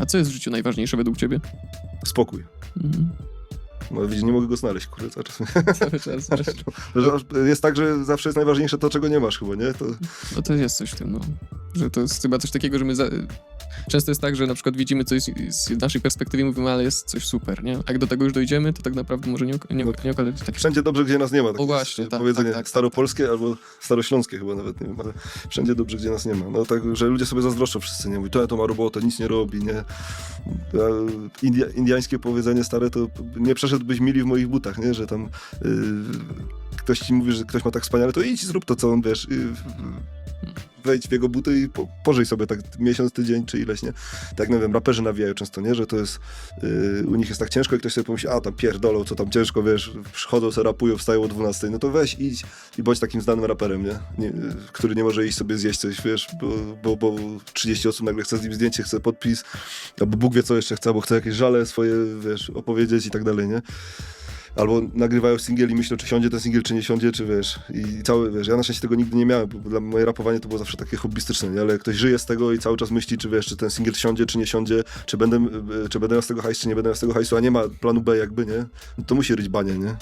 A co jest w życiu najważniejsze według ciebie? Spokój. Mhm. No widzisz, nie mogę go znaleźć, kurde, cały czas. Cały czas. Że Jest tak, że zawsze jest najważniejsze to, czego nie masz chyba, nie? To, No to jest coś w tym, no. Że to jest chyba coś takiego, że my za... często jest tak, że na przykład widzimy coś z naszej perspektywy i mówimy, ale jest coś super, nie? A jak do tego już dojdziemy, to tak naprawdę może nie, nie, nie okazać się tak. wszędzie dobrze, gdzie nas nie ma. Takie właśnie, jest tak, powiedzenie tak, tak, staropolskie albo starośląskie chyba nawet, nie wiem, ale wszędzie dobrze, gdzie nas nie ma. No tak, że ludzie sobie zazdroszczą wszyscy, nie? Mówi, to, to ma robotę, nic nie robi, nie? India, indiańskie powiedzenie stare to nie przeszedłbyś mili w moich butach, nie? Że tam yy, ktoś ci mówi, że ktoś ma tak wspaniale, to idź zrób to, co on, wiesz, yy, wejdź w jego buty i po, pożyj sobie tak miesiąc, tydzień czy ileś, nie? Tak, nie wiem, raperzy nawijają często, nie? Że to jest, yy, u nich jest tak ciężko i ktoś sobie pomyśli, a tam pierdolą, co tam ciężko, wiesz, przychodzą, se rapują, wstają o 12, no to weź, idź i bądź takim znanym raperem, nie? nie yy, który nie może iść sobie zjeść coś, wiesz, bo, bo, bo 30 osób nagle chce z nim zdjęcie, chce podpis, albo Bóg wie co jeszcze chce, albo chce jakieś żale swoje, wiesz, opowiedzieć i tak dalej, nie? Albo nagrywają singiel i myślą, czy siądzie ten singiel, czy nie siądzie, czy wiesz. I cały, wiesz, ja na szczęście tego nigdy nie miałem, bo dla moje rapowanie to było zawsze takie hobbystyczne, nie? Ale ktoś żyje z tego i cały czas myśli, czy wiesz, czy ten singiel siądzie, czy nie siądzie, czy będę, czy będę miał z tego hajs, czy nie będę miał z tego hajsu, a nie ma planu B jakby, nie? No to musi ryć banie, nie?